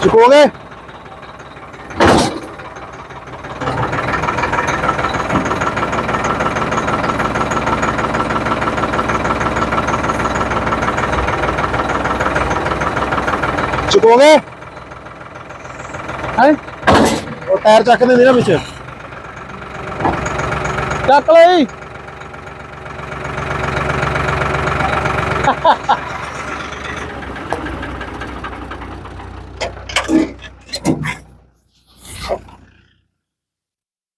ਚੁਕੋਗੇ ਚੁਕੋਗੇ ਹੈ ਉਹ ਟਾਇਰ ਚੱਕ ਦਿੰਦੇ ਨਾ ਵਿੱਚ ਚੱਕ ਲਈ।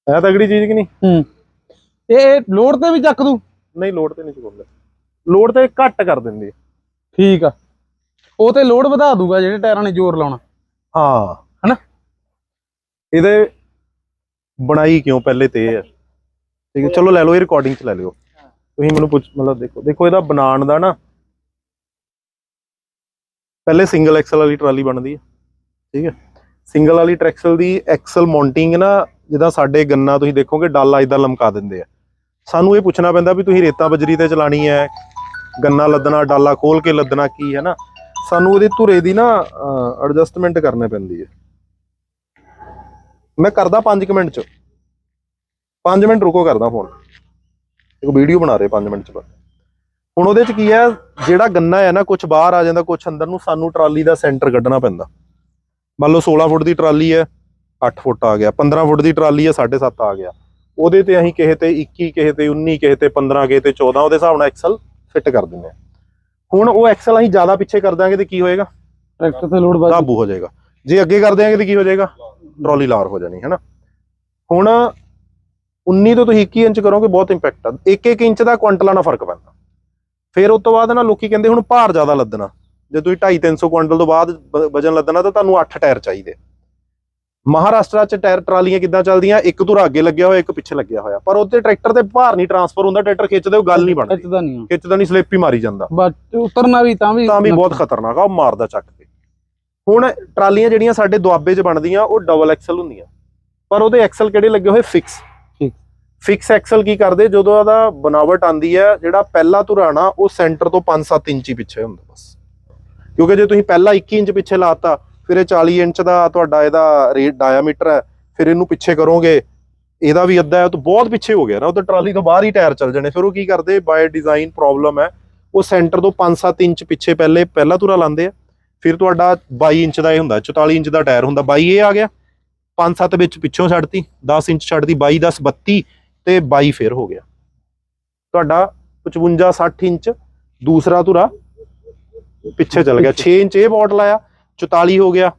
ਹੈ ਤਗੜੀ ਚੀਜ਼ ਕਿ ਨਹੀਂ? ਹੂੰ। ਇਹ ਇਹ ਲੋਡ ਤੇ ਵੀ ਚੱਕ ਦੂ? ਨਹੀਂ ਲੋਡ ਤੇ ਨਹੀਂ ਚੁਕਾਉਂਦੇ ਲੋਡ ਤੇ ਘੱਟ ਕਰ ਦਿੰਦੀ ਹੈ। ਠੀਕ ਆ। ਉਹ ਤੇ ਲੋਡ ਵਧਾ ਦੂਗਾ ਜਿਹੜੇ ਟਾਇਰਾਂ ਨੇ ਜ਼ੋਰ ਲਾਉਣਾ। ਹਾਂ। ਹਨਾ? ਇਹਦੇ ਬਣਾਈ ਕਿਉਂ ਪਹਿਲੇ ਤੇ ਇਹ ਹੈ ਠੀਕ ਹੈ, ਚਲੋ ਲੈ ਲਓ, ਇਹ ਰਿਕਾਰਡਿੰਗ ਚ ਲੈ ਲਿਓ। ਤੁਸੀਂ ਮੈਨੂੰ ਪੁੱਛ, ਮਤਲਬ ਦੇਖੋ ਦੇਖੋ ਇਹਦਾ ਬਣਾਉਣ ਦਾ ਨਾ, ਪਹਿਲੇ ਸਿੰਗਲ ਐਕਸਲ ਵਾਲੀ ਟਰਾਲੀ ਬਣਦੀ ਹੈ, ਠੀਕ ਹੈ। ਸਿੰਗਲ ਵਾਲੀ ਟਰੈਕਸਲ ਦੀ ਐਕਸਲ ਮਾਉਂਟਿੰਗ ਨਾ, ਜਿੱਦਾਂ ਸਾਡੇ ਗੰਨਾ ਤੁਸੀਂ ਦੇਖੋਗੇ, ਡਾਲਾ ਇਦਾਂ ਲਮਕਾ ਦਿੰਦੇ ਆ। ਸਾਨੂੰ ਇਹ ਪੁੱਛਣਾ ਪੈਂਦਾ ਵੀ ਤੁਸੀਂ ਰੇਤਾ ਬਜਰੀ ਤੇ ਚਲਾਣੀ ਹੈ, ਗੰਨਾ ਲੱਦਣਾ, ਡਾਲਾ ਖੋਲ ਕੇ ਲੱਦਣਾ ਕੀ ਹੈ ਨਾ? ਸਾਨੂੰ ਉਹਦੀ ਧੁਰੇ ਦੀ ਨਾ ਐਡਜਸਟਮੈਂਟ ਕਰਨੀ ਪੈਂਦੀ ਹੈ। ਮੈਂ ਕਰਦਾ 5 ਮਿੰਟ ਚ। 5 ਮਿੰਟ ਰੁਕੋ ਕਰਦਾ ਫੋਨ। ਇੱਕ ਵੀਡੀਓ ਬਣਾ ਰਹੇ 5 ਮਿੰਟ ਚ ਬਸ। ਹੁਣ ਉਹਦੇ ਚ ਕੀ ਹੈ ਜਿਹੜਾ ਗੰਨਾ ਹੈ ਨਾ ਕੁਝ ਬਾਹਰ ਆ ਜਾਂਦਾ ਕੁਝ ਅੰਦਰ ਨੂੰ ਸਾਨੂੰ ਟਰਾਲੀ ਦਾ ਸੈਂਟਰ ਕੱਢਣਾ ਪੈਂਦਾ। ਮੰਨ ਲਓ 16 ਫੁੱਟ ਦੀ ਟਰਾਲੀ ਹੈ 8 ਫੁੱਟ ਆ ਗਿਆ। 15 ਫੁੱਟ ਦੀ ਟਰਾਲੀ ਹੈ 7.5 ਆ ਗਿਆ। ਉਹਦੇ ਤੇ ਅਸੀਂ ਕਿਸੇ ਤੇ 21 ਕਿਸੇ ਤੇ 19 ਕਿਸੇ ਤੇ 15 ਕਿਸੇ ਤੇ 14 ਉਹਦੇ ਹਿਸਾਬ ਨਾਲ ਐਕਸਲ ਫਿੱਟ ਕਰ ਦਿੰਦੇ ਆ ਹੁਣ ਉਹ ਐਕਸਲ ਅਸੀਂ ਜ਼ਿਆਦਾ ਪਿੱਛੇ ਕਰ ਦਾਂਗੇ ਤੇ ਕੀ ਹੋਏਗਾ? ਟਰੈਕਟਰ ਤੇ ਲੋਡ ਵੱਧ ਕਾਬੂ ਹੋ ਜਾਏਗਾ। ਜੇ ਅੱਗੇ ਕਰ ਦਿਆਂਗੇ ਤੇ ਕੀ ਹੋ ਜਾਏਗਾ? ਟਰਾਲੀ ਲਾਰ ਹੋ ਜਾਣੀ ਹੈ ਨਾ ਹੁਣ 19 ਤੋਂ ਤੁਸੀਂ 21 ਇੰਚ ਕਰੋਗੇ ਬਹੁਤ ਇੰਪੈਕਟ ਆ। 1-1 ਇੰਚ ਦਾ ਕੁਆਂਟਲਾਂ ਨਾਲ ਫ਼ਰਕ ਪੈਂਦਾ। ਫਿਰ ਉਸ ਤੋਂ ਬਾਅਦ ਨਾ ਲੋਕੀ ਕਹਿੰਦੇ ਹੁਣ ਭਾਰ ਜ਼ਿਆਦਾ ਲੱਦਣਾ। ਜੇ ਤੁਸੀਂ 2.5-300 ਕੁਆਂਟਲ ਤੋਂ ਬਾਅਦ ਵਜਨ ਲੱਦਣਾ ਤਾਂ ਤੁਹਾਨੂੰ 8 ਟਾਇਰ ਚਾਹੀਦੇ। ਮਹਾਰਾਸ਼ਟਰ ਚ ਟਾਇਰ ਟਰਾਲੀਆਂ ਕਿੱਦਾਂ ਚੱਲਦੀਆਂ? ਇੱਕ ਧੁਰਾ ਅੱਗੇ ਲੱਗਿਆ ਹੋਇਆ ਇੱਕ ਪਿੱਛੇ ਲੱਗਿਆ ਹੋਇਆ। ਪਰ ਉੱਤੇ ਟਰੈਕਟਰ ਤੇ ਭਾਰ ਨਹੀਂ ਟਰਾਂਸਫਰ ਹੁੰਦਾ ਟਰੈਕਟਰ ਖਿੱਚਦੇ ਉਹ ਗੱਲ ਨਹੀਂ ਬਣਦੀ। ਖਿੱਚਦਾ ਨਹੀਂ ਖਿੱਚਦਾ ਨਹੀਂ ਸਲਿੱਪ ਹੀ ਮਾਰੀ ਜਾਂਦਾ। ਬਸ ਉਤਰਨਾ ਵੀ ਤਾਂ ਵੀ ਤਾਂ ਵੀ ਬਹੁਤ ਖਤਰਨਾਕ ਆ ਉਹ ਮਾਰਦਾ ਚੱਕ ਕੇ। ਹੁਣ ਟਰਾਲੀਆਂ ਜਿਹੜੀਆਂ ਸਾਡੇ ਦੁਆਬੇ 'ਚ ਬਣਦੀਆਂ ਉਹ ਡਬਲ ਐਕਸਲ ਹੁੰਦੀਆਂ। ਪਰ ਉਹਦੇ ਐਕਸਲ ਕਿਹੜੇ ਲੱਗੇ ਹੋਏ? ਫਿਕਸ। ਫਿਕਸ ਐਕਸਲ ਕੀ ਕਰਦੇ? ਜਦੋਂ ਉਹਦਾ ਬਨਾਵਟ ਆਂਦੀ ਹੈ, ਜਿਹੜਾ ਪਹਿਲਾ ਧੁਰਾਣਾ, ਉਹ ਸੈਂਟਰ ਤੋਂ 5-7 ਇੰਚ ਹੀ ਪਿੱਛੇ ਹੁੰਦਾ ਬਸ। ਕਿਉਂਕਿ ਜੇ ਤੁਸੀਂ ਪਹਿਲਾ 21 ਇੰਚ ਪਿੱਛੇ ਲਾਤਾ, ਫਿਰ ਇਹ 40 ਇੰਚ ਦਾ ਤੁਹਾਡਾ ਇਹਦਾ ਰੇਟ ਡਾਇਆਮੀਟਰ ਹੈ, ਫਿਰ ਇਹਨੂੰ ਪਿੱਛੇ ਕਰੋਗੇ, ਇਹਦਾ ਵੀ ਅੱਧਾ ਹੈ, ਉਹ ਤਾਂ ਬਹੁਤ ਪਿੱਛੇ ਹੋ ਗਿਆ ਨਾ, ਉਹ ਤਾਂ ਟਰਾਲੀ ਤੋਂ ਬਾਹਰ ਹੀ ਟਾਇਰ ਚੱਲ ਜਾਣੇ। ਫਿਰ ਉਹ ਕੀ ਕਰਦੇ? ਬਾਏ ਡਿਜ਼ਾਈਨ ਪ੍ਰੋਬਲਮ ਹੈ, ਉਹ ਸੈਂਟਰ ਤੋਂ 5-7 ਇੰਚ ਪਿੱਛੇ ਪਹਿਲੇ, ਪਹਿਲਾ ਧੁਰਾ ਲਾਉਂਦੇ ਆ, ਫਿਰ ਤੁਹਾਡਾ 22 ਇੰਚ ਦਾ ਇਹ ਹੁੰਦਾ 44 ਇੰਚ ਦਾ ਟਾਇਰ ਹੁੰਦਾ 22 ਇਹ ਆ ਗਿਆ। 5-7 ਵਿੱਚ ਪਿੱਛੋਂ ਛੱਡਤੀ 10 ਇੰਚ ਛੱਡਤੀ 22 10 32 ਤੇ 22 ਫਿਰ ਹੋ ਗਿਆ। ਤੁਹਾਡਾ 55 60 ਇੰਚ, ਦੂਸਰਾ ਧੁਰਾ ਪਿੱਛੇ ਚਲ ਗਿਆ। 6 ਇੰਚ ਇਹ ਬੋਟਲ ਆਇਆ 44 ਹੋ ਗਿਆ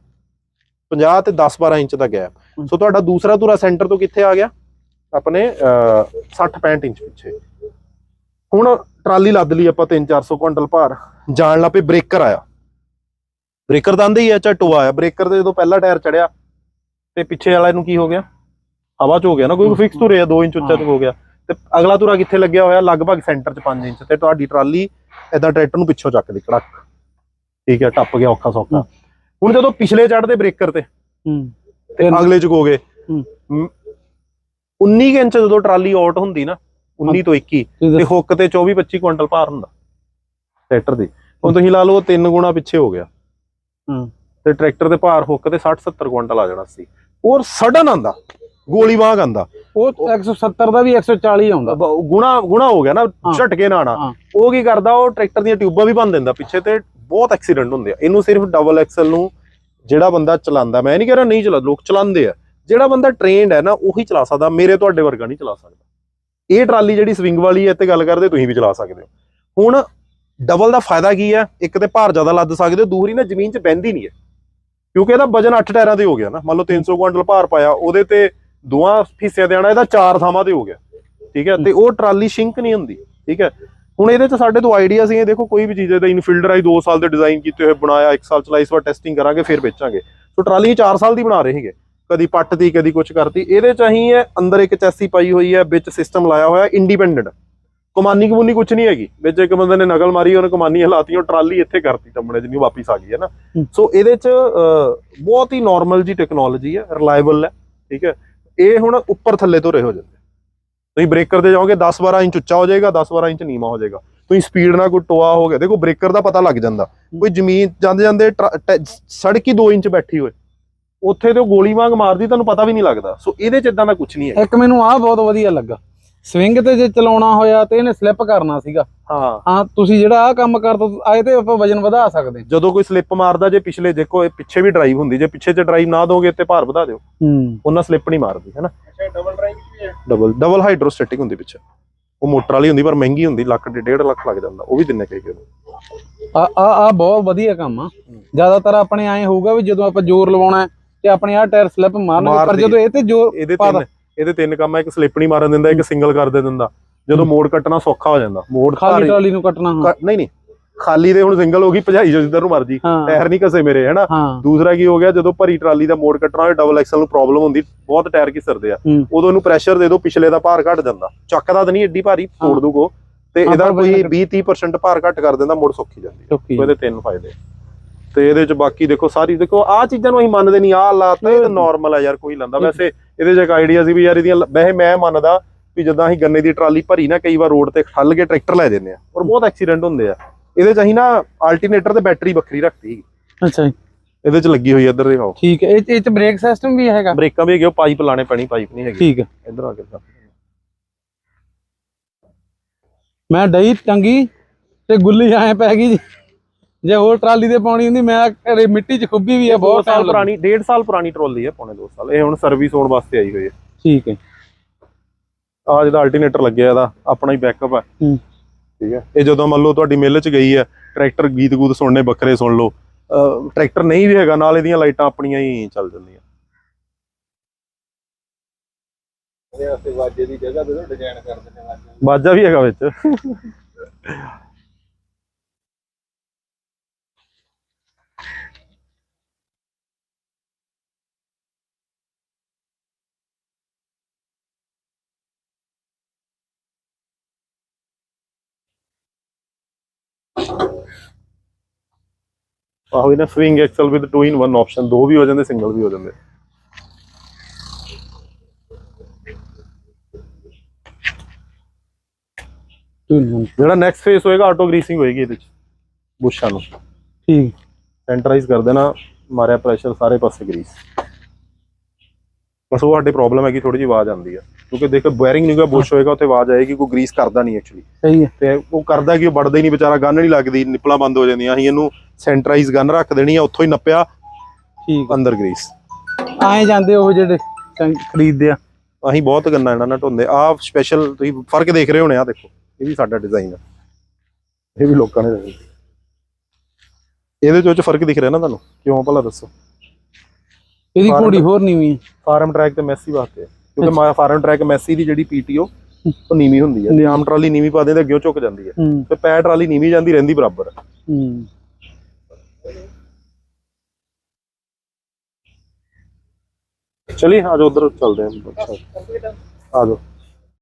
50 ਤੇ 10 12 ਇੰਚ ਦਾ ਗੈਪ ਸੋ ਤੁਹਾਡਾ ਦੂਸਰਾ ਧੁਰਾ ਸੈਂਟਰ ਤੋਂ ਕਿੱਥੇ ਆ ਗਿਆ? ਆਪਣੇ 60 65 ਇੰਚ ਪਿੱਛੇ। ਹੁਣ ਟਰਾਲੀ ਲੱਦ ਲਈ ਆਪਾਂ 3-400 ਕੁਇੰਟਲ ਭਾਰ। ਜਾਣ ਲੱਪੇ ਬ੍ਰੇਕਰ ਆਇਆ। ਬ੍ਰੇਕਰ ਦਾ ਹੀ ਆ, ਚਾਹੇ ਟੋਆ ਆਇਆ। ਬ੍ਰੇਕਰ ਦੇ ਜਦੋਂ ਪਹਿਲਾ ਟਾਇਰ ਚੜਿਆ, ਤੇ ਪਿੱਛੇ ਵਾਲਾ ਨੂੰ ਕੀ ਹੋ ਗਿਆ? ਹਵਾ ਚ ਹੋ ਗਿਆ ਨਾ ਕੋਈ ਫਿਕਸ ਧੁਰੇ ਆ 2 ਇੰਚ ਉੱਚਾ ਚ ਹੋ। ਗਿਆ। ਤੇ ਅਗਲਾ ਧੁਰਾ ਕਿੱਥੇ ਲੱਗਿਆ ਹੋਇਆ? ਲਗਭਗ ਸੈਂਟਰ ਚ 5 ਇੰਚ। ਤੇ ਤੁਹਾਡੀ ਟਰਾਲੀ ਇਦਾਂ ਟਰੈਕਟਰ ਨੂੰ ਪਿੱਛੋਂ ਚੱਕਦੀ ਕੜਕ। ਠੀਕ ਹੈ ਟੱਪ ਗਿਆ ਔਖਾ ਸੌਖਾ। ਹੁਣ ਜਦੋਂ ਪਿਛਲੇ ਚੜਦੇ ਬ੍ਰੇਕਰ ਤੇ ਹੂੰ। ਤੇ ਅਗਲੇ ਚ ਹੋ ਗਏ। ਹੂੰ। ਮ- 19 ਕੁ ਇੰਚ ਜਦੋਂ ਟਰਾਲੀ ਆਊਟ ਹੁੰਦੀ ਨਾ 19 ਤੋਂ 21 ਤੇ ਹੁੱਕ ਤੇ 24 25 ਕੁਇੰਟਲ ਭਾਰ ਹੁੰਦਾ ਟਰੈਕਟਰ ਦੀ। ਹੁਣ ਤੁਸੀਂ ਲਾ ਲਓ ਤਿੰਨ ਗੁਣਾ ਪਿੱਛੇ ਹੋ ਗਿਆ। ਹੂੰ। ਤੇ ਟਰੈਕਟਰ ਦੇ ਭਾਰ ਹੁੱਕ ਤੇ 60 70 ਕੁਇੰਟਲ ਆ ਜਾਣਾ ਸੀ। ਔਰ ਸਡਨ ਆਂਦਾ ਗੋਲੀ ਵਾਂਗ ਆਂਦਾ। ਉਹ 170 ਦਾ ਵੀ 140 ਆਉਂਦਾ। ਗੁਣਾ ਗੁਣਾ ਹੋ ਗਿਆ ਨਾ। ਝਟਕੇ ਨਾ ਆਣਾ। ਉਹ ਕੀ ਕਰਦਾ ਉਹ ਟਰੈਕਟਰ ਦੀਆਂ ਟਿਊਬਾਂ ਵੀ ਬੰਨ ਦਿੰਦਾ ਪਿੱਛੇ ਤੇ ਬਹੁਤ ਐਕਸੀਡੈਂਟ ਹੁੰਦੇ ਆ। ਇਹਨੂੰ ਸਿਰਫ ਡਬਲ ਐਕਸਲ ਨੂੰ ਜਿਹੜਾ ਬੰਦਾ ਚਲਾਉਂਦਾ ਮੈਂ ਨਹੀਂ ਕਹਿ ਰਿਹਾ ਨਹੀਂ ਚਲਾ ਲੋਕ ਚਲਾਉਂਦੇ ਆ। ਜਿਹੜਾ ਬੰਦਾ ਟ੍ਰੇਨਡ ਹੈ ਨਾ ਉਹੀ ਚਲਾ ਸਕਦਾ ਮੇਰੇ ਤੁਹਾਡੇ ਵਰਗਾ ਨਹੀਂ ਚਲਾ ਸਕਦਾ। ਇਹ ਟਰਾਲੀ ਜਿਹੜੀ ਸਵਿੰਗ ਵਾਲੀ ਹੈ ਤੇ ਗੱਲ ਕਰਦੇ ਤੁਸੀਂ ਵੀ ਚਲਾ ਸਕਦੇ ਹੋ। ਹੁਣ ਡਬਲ ਦਾ ਫਾਇਦਾ ਕੀ ਹੈ ਇੱਕ ਤੇ ਭਾਰ ਜ਼ਿਆਦਾ ਲੱਦ ਸਕਦੇ ਹੋ ਦੂਰੀ ਨਾ ਜ਼ਮੀਨ 'ਚ ਬਹਿੰਦੀ ਨਹੀਂ ਹੈ। ਕਿਉਂਕਿ ਇਹਦਾ ਵਜਨ 8 ਟਾਇਰਾਂ ਤੇ ਹੋ ਗਿਆ ਨਾ। ਮੰਨ ਲਓ 300 ਕੁਇੰਟਲ ਭਾਰ ਪਾਇਆ ਉਹਦੇ ਤੇ ਦੋਆਂ ਹਿੱਸਿਆਂ ਦੇ ਆਣਾ ਇਹਦਾ ਚਾਰ ਥਾਵਾਂ ਤੇ ਹੋ ਗਿਆ। ਠੀਕ ਹੈ? ਤੇ ਉਹ ਟਰਾਲੀ ਸ਼ਿੰਕ ਨਹੀਂ ਹੁੰਦੀ। ਠੀਕ ਹੈ? ਹੁਣ ਇਹਦੇ ਚ ਸਾਡੇ ਤੋਂ ਆਈਡੀਆ ਸੀ ਇਹ ਦੇਖੋ ਕੋਈ ਵੀ ਚੀਜ਼ ਇਹਦਾ ਇਨਫਿਲਡਰ ਆਈ 2 ਸਾਲ ਦੇ ਡਿਜ਼ਾਈਨ ਕੀਤੇ ਹੋਏ ਬਣਾਇਆ 1 ਸਾਲ ਚਲਾਈ ਇਸ ਵਾਰ ਟੈਸਟਿੰਗ ਕਰਾਂਗੇ ਫਿਰ ਵੇਚਾਂਗੇ। ਸੋ ਟਰਾਲੀ 4 ਸਾਲ ਦੀ ਬਣਾ ਰਹੇ ਸੀਗੇ। ਕਦੀ ਪੱਟਦੀ ਕਦੀ ਕੁਝ ਕਰਤੀ। ਇਹਦੇ ਚ ਅਸੀਂ ਹੈ ਅੰਦਰ ਇੱਕ ਚੈਸੀ ਪਾਈ ਹੋਈ ਹੈ ਵਿੱਚ ਸਿਸਟਮ ਲਾਇਆ ਹੋਇਆ ਇੰਡੀਪੈਂਡੈਂਟ ਕਮਾਨੀ ਕਮੂਨੀ ਕੁਝ ਨਹੀਂ ਹੈਗੀ। ਵਿੱਚ ਇੱਕ ਬੰਦੇ ਨੇ ਨਕਲ ਮਾਰੀ ਉਹਨੇ ਕਮਾਨੀ ਹਲਾਤੀ ਉਹ ਟਰਾਲੀ ਇੱਥੇ ਕਰਤੀ ਚ ਨਹੀਂ ਵਾਪਿਸ ਆ ਗਈ ਹੈ ਨਾ। ਸੋ ਇਹਦੇ ਚ ਬਹੁਤ ਹੀ ਨਾਰਮਲ ਜੀ ਟੈਕਨੋਲੋਜੀ ਹੈ ਰਿਲਾਇਬਲ ਹੈ। ਠੀਕ ਹੈ? ਇਹ ਹੁਣ ਉੱਪਰ ਥੱਲੇ ਤੋਂ ਰਹੇ ਹੋ ਜਾਂਦੇ। ਤੁਸੀਂ ਬ੍ਰੇਕਰ ਤੇ ਜਾਓਗੇ 10 12 ਇੰਚ ਉੱਚਾ ਹੋ ਜਾਏਗਾ 10 12 ਇੰਚ ਨੀਵਾ ਹੋ ਜਾਏਗਾ। ਤੁਸੀਂ ਸਪੀਡ ਨਾਲ ਕੋਈ ਟੋਆ ਹੋ ਗਿਆ ਦੇਖੋ ਬ੍ਰੇਕਰ ਦਾ ਪਤਾ ਲੱਗ ਜਾਂਦਾ। ਕੋਈ ਜ਼ਮੀਨ ਜਾਂਦੇ ਜਾਂਦੇ ਸੜਕ ਹੀ 2 ਇੰਚ ਬੈਠੀ ਹੋਏ। ਉੱਥੇ ਤੇ ਉਹ ਗੋਲੀ ਵਾਂਗ ਮਾਰਦੀ ਤੁਹਾਨੂੰ ਪਤਾ ਵੀ ਨਹੀਂ ਲੱਗਦਾ। ਸੋ ਇਹਦੇ ਚ ਇਦਾਂ ਦਾ ਕੁਝ ਨਹੀਂ ਹੈ। ਇੱਕ ਮੈਨੂੰ ਆਹ ਬਹੁਤ ਵਧੀਆ ਲੱਗਾ। ਸਵਿੰਗ ਤੇ ਜੇ ਚਲਾਉਣਾ ਹੋਇਆ ਤੇ ਇਹਨੇ ਸਲਿੱਪ ਕਰਨਾ ਸੀਗਾ। ਹਾਂ। ਹਾਂ ਤੁਸੀਂ ਜਿਹੜਾ ਆਹ ਕੰਮ ਕਰ ਦੋ ਆਏ ਤੇ ਆਪਾਂ ਵਜਨ ਵਧਾ ਸਕਦੇ। ਜਦੋਂ ਕੋਈ ਸਲਿੱਪ ਮਾਰਦਾ ਜੇ ਪਿਛਲੇ ਦੇਖੋ ਇਹ ਪਿੱਛੇ ਵੀ ਡਰਾਈਵ ਹੁੰਦੀ ਜੇ ਪਿੱਛੇ ਚ ਡਰਾਈਵ ਨਾ ਦੋਗੇ ਤੇ ਭਾਰ ਵਧਾ ਦਿਓ। ਹੂੰ। ਉਹਨਾਂ ਸਲਿੱਪ ਨਹੀਂ ਮਾਰਦੀ ਹੈ ਨਾ? ਅੱਛਾ ਡਬਲ ਡਰਾਈਵ ਵੀ ਹੈ। ਡਬਲ ਡਬਲ ਹਾਈਡਰੋਸਟੈਟਿਕ ਹੁੰਦੀ ਪਿੱਛੇ। ਉਹ ਮੋਟਰ ਵਾਲੀ ਹੁੰਦੀ ਪਰ ਮਹਿੰਗੀ ਹੁੰਦੀ ਲੱਖ ਦੇ 1.5 ਲੱਖ ਲੱਗ ਜਾਂਦਾ। ਉਹ ਵੀ ਦਿੰਨੇ ਕਈ ਕਿਲੋ ਆ ਆ ਆ ਬਹੁਤ ਵਧੀਆ ਕੰਮ ਆ। ਜ਼ਿਆਦਾਤਰ ਆਪਣੇ ਐ ਹੋਊਗਾ ਵੀ ਜਦੋਂ ਆਪਾਂ ਜ਼ੋਰ ਲਵਾਉਣਾ ਤੇ ਆਪਣੇ ਆਹ ਟਾਇਰ ਸਲਿੱਪ ਮਾਰਨਗੇ ਪਰ। ਜਦੋਂ ਇਹ ਤੇ ਜ਼ੋਰ ਇਹਦੇ ਤਿੰਨ ਇਹਦੇ ਤਿੰਨ ਕੰਮ ਆ ਇੱਕ ਸਲਿੱਪ ਨਹੀਂ ਮਾਰਨ ਦਿੰਦਾ ਇੱਕ ਸਿੰਗਲ ਕਰ ਦੇ ਦਿੰਦਾ। ਜਦੋਂ ਮੋੜ ਕੱਟਣਾ ਸੌਖਾ ਹੋ ਜਾਂਦਾ। ਮੋੜ ਖਾਲੀ ਟਰਾਲੀ ਨੂੰ ਕੱਟਣਾ ਨਹੀਂ ਨਹੀਂ। ਖਾਲੀ ਦੇ ਹੁਣ ਸਿੰਗਲ ਹੋ ਗਈ ਭਜਾਈ ਜੋ ਜਿੱਧਰ ਨੂੰ ਮਰਜ਼ੀ। ਟਾਇਰ ਨਹੀਂ ਕਸੇ ਮੇਰੇ ਹੈਨਾ? ਦੂਸਰਾ ਕੀ ਹੋ ਗਿਆ ਜਦੋਂ ਭਰੀ ਟਰਾਲੀ ਦਾ ਮੋੜ ਕੱਟਣਾ ਹੋਵੇ ਡਬਲ ਐਕਸਲ ਨੂੰ ਪ੍ਰੋਬਲਮ ਹੁੰਦੀ ਬਹੁਤ ਟਾਇਰ ਘਿਸਰਦੇ ਆ। ਉਦੋਂ ਇਹਨੂੰ ਪ੍ਰੈਸ਼ਰ ਦੇ ਦਿਓ ਪਿਛਲੇ ਦਾ ਭਾਰ ਘਟ ਜਾਂਦਾ। ਚੱਕਦਾ ਤਾਂ ਨਹੀਂ ਏਡੀ ਭਾਰੀ ਤੋੜ ਦੂਗੋ ਤੇ ਇਹਦਾ ਕੋਈ ਵਜਨ 20 30% ਭਾਰ ਘਟ ਕਰ ਦਿੰਦਾ ਮੁੜ ਸੁੱਕੀ ਜਾਂਦੀ ਹੈ ਇਹਦੇ ਤਿੰਨ ਫਾਇਦੇ। ਤੇ ਇਹਦੇ ਚ ਬਾਕੀ ਦੇਖੋ ਸਾਰੀ ਦੇਖੋ ਆਹ ਚੀਜ਼ਾਂ ਨੂੰ ਅਸੀਂ ਮੰਨਦੇ ਨਹੀਂ ਆਹ ਲਾਤਾ ਇਹ ਤਾਂ ਨਾਰਮਲ ਹੈ ਯਾਰ ਕੋਈ ਲੰਦਾ। ਵੈਸੇ ਇਹਦੇ ਚ ਇੱਕ ਆਈਡੀਆ ਸੀ ਵੀ ਯਾਰ ਇਹਦੀਆਂ ਵੈਸੇ ਮੈਂ ਮੰਨਦਾ ਵੀ ਜਦੋਂ ਅਸੀਂ ਗੰਨੇ ਦੀ ਟਰਾਲੀ ਭਰੀ ਨਾ ਕਈ ਵਾਰ ਰੋਡ ਤੇ ਠੱਲ ਕੇ ਟਰੈਕਟਰ ਲੈ ਜਾਂਦੇ ਆ ਔਰ ਬਹੁਤ ਐਕਸੀਡੈਂਟ ਹੁੰਦੇ ਆ। ਇਹਦੇ ਚ ਅਸੀਂ ਨਾ ਆਲਟਰਨੇਟਰ ਤੇ ਬੈਟਰੀ ਵੱਖਰੀ ਰੱਖਤੀ ਅੱਛਾ ਜੀ। ਇਹਦੇ ਚ ਲੱਗੀ ਹੋਈ ਇੱਧਰ ਦਿਖਾਓ। ਠੀਕ ਹੈ ਇਹ 'ਚ- ਇਹ ਚ ਬ੍ਰੇਕ ਸਿਸਟਮ ਵੀ ਹੈਗਾ? ਬ੍ਰੇਕਾਂ ਵੀ ਹੈਗੇ ਉਹ ਪਾਈਪ ਲਾਣੇ ਪੈਣੀ ਪਾਈਪ ਨਹੀਂ ਹੈਗੀ। ਠੀਕ ਹੈ। ਇੱਧਰ ਆ ਕੇ ਦਿਖਾ। ਮੈਂ ਡਈ ਟੰਗੀ ਤੇ ਗੁੱਲੀ ਐ ਪੈ ਗਈ ਜੀ। ਜੇ ਹੋਰ ਟਰਾਲੀ ਤੇ ਪਾਉਣੀ ਹੁੰਦੀ ਮੈਂ ਘਰੇ ਮਿੱਟੀ 'ਚ ਖੁੱਬੀ ਵੀ ਆ ਬਹੁਤ ਸਾਲ ਪੁਰਾਣੀ 1.5 ਸਾਲ ਪੁਰਾਣੀ ਟਰਾਲੀ ਹੈ ਪੌਣੇ 2 ਸਾਲ। ਇਹ ਹੁਣ ਸਰਵਿਸ ਹੋਣ ਵਾਸਤੇ ਆਈ ਹੋਈ ਹੈ ਠੀਕ ਹੈ। ਆ ਜਿਹਦਾ ਅਲਟਰਨੇਟਰ ਲੱਗਿਆ ਇਹਦਾ ਆਪਣਾ ਹੀ ਬੈਕਅਪ ਹੈ ਹੂੰ। ਠੀਕ ਹੈ ਇਹ ਜਦੋਂ ਮੰਨ ਲਓ ਤੁਹਾਡੀ ਮਿੱਲ 'ਚ ਗਈ ਹੈ ਟਰੈਕਟਰ ਗੀਤ ਗੂਤ ਸੁਣਨੇ ਬੱਕਰੇ ਸੁਣ ਲਓ ਟਰੈਕਟਰ ਨਹੀਂ ਵੀ ਹੈਗਾ ਨਾਲ ਇਹਦੀਆਂ ਲਾਈਟਾਂ ਆਪਣੀਆਂ ਹੀ ਚੱਲ ਜਾਂਦੀਆਂ। ਵਾਜੇ ਦੀ ਜਗ੍ਹਾ ਤੇ ਡਿਜ਼ਾਈਨ ਕਰ ਦਿੰਦੇ ਵਾਜੇ। ਬਾਜਾ ਵੀ ਹੈਗਾ ਵਿੱਚ। ਆਹੋ ਇਹਨਾਂ swing axle with 2 in 1 option ਦੋ ਵੀ ਹੋ ਜਾਂਦੇ ਸਿੰਗਲ ਵੀ ਹੋ ਜਾਂਦੇ। ਜਿਹੜਾ ਨੈਕਸਟ ਫੇਸ ਹੋਏਗਾ ਆਟੋ ਗਰੀਸਿੰਗ ਹੋਏਗੀ ਇਹਦੇ ਚ ਬੁਸ਼ਾਂ ਨੂੰ। ਠੀਕ। ਸੈਂਟਰਾਈਜ਼ ਕਰ ਦੇਣਾ ਮਾਰਿਆ ਪ੍ਰੈਸ਼ਰ ਸਾਰੇ ਪਾਸੇ ਗਰੀਸ ਬਸ ਉਹ ਸਾਡੇ ਪ੍ਰੋਬਲਮ ਹੈਗੀ ਥੋੜੀ ਜਿਹੀ ਆਵਾਜ਼ ਆਉਂਦੀ ਹੈ ਕਿਉਂਕਿ ਦੇਖੋ ਬੈਰਿੰਗ ਨਹੀਂ ਹੋਗਾ ਬੁਸ਼ ਹੋਏਗਾ ਉੱਥੇ ਆਵਾਜ਼ ਆਏਗੀ ਕੋਈ ਗਰੀਸ ਕਰਦਾ ਨਹੀਂ ਐਕਚੁਅਲੀ ਸਹੀ ਹੈ। ਤੇ ਉਹ ਕਰਦਾ ਕਿ ਉਹ ਵੜਦਾ ਹੀ ਨਹੀਂ ਵਿਚਾਰਾ ਗਨ ਨਹੀਂ ਲੱਗਦੀ ਨਿਪਲਾਂ ਬੰਦ ਹੋ ਜਾਂਦੀਆਂ ਅਸੀਂ ਇਹਨੂੰ ਸੈਂਟਰਾਈਜ਼ ਗਨ ਰੱਖ ਦੇਣੀ ਆ ਉੱਥੋਂ ਹੀ ਨੱਪਿਆ। ਠੀਕ ਅੰਦਰ ਗਰੀਸ। ਆਏ ਜਾਂਦੇ ਉਹ ਜਿਹੜੇ ਖਰੀਦਦੇ ਆ। ਅਸੀਂ ਬਹੁਤ ਗੰਨਾ ਇਹਨਾਂ ਨਾਲ ਢੋਂਦੇ। ਆ ਸਪੈਸ਼ਲ ਤੁਸੀਂ ਫ਼ਰਕ ਦੇਖ ਰਹੇ ਹੋਣੇ ਆ ਦੇਖੋ। ਇਹ ਵੀ ਸਾਡਾ ਡਿਜ਼ਾਈਨ ਆ। ਇਹ ਵੀ ਲੋਕਾਂ ਨੇ। ਇਹਦੇ ਚ ਉਹ 'ਚ ਫ਼ਰਕ ਦਿਖ ਰਿਹਾ ਨਾ ਤੁਹਾਨੂੰ? ਕਿਉਂ ਭਲਾ ਦੱਸੋ? ਇਹਦੀ ਘੋੜੀ ਹੋਰ ਨੀਵੀਂ ਫਾਰਮ ਟਰੈਕ ਤੇ ਮੈਸੀ ਵਾਸਤੇ। ਕਿਉਂਕਿ ਮਾ ਫਾਰਮ ਟਰੈਕ ਮੈਸੀ ਦੀ ਜਿਹੜੀ ਪੀਟੀਓ ਉਹ ਨੀਵੀਂ ਹੁੰਦੀ ਹੈ। ਤੇ ਆਮ ਟਰਾਲੀ ਨੀਵੀਂ ਪਾ ਦਿੰਦੇ ਅੱਗੇ ਝੁਕ ਜਾਂਦੀ ਹੈ ਹੂੰ। ਤੇ ਪੈ ਟਰਾਲੀ ਨੀਵੀਂ ਜਾਂਦੀ ਰਹਿੰਦੀ ਬਰਾਬਰ। ਹੂੰ। ਚਲਿਏ ਆ ਜਾਓ ਉਧਰ ਚੱਲਦੇ ਹਾਂ। ਆ ਜਾਓ।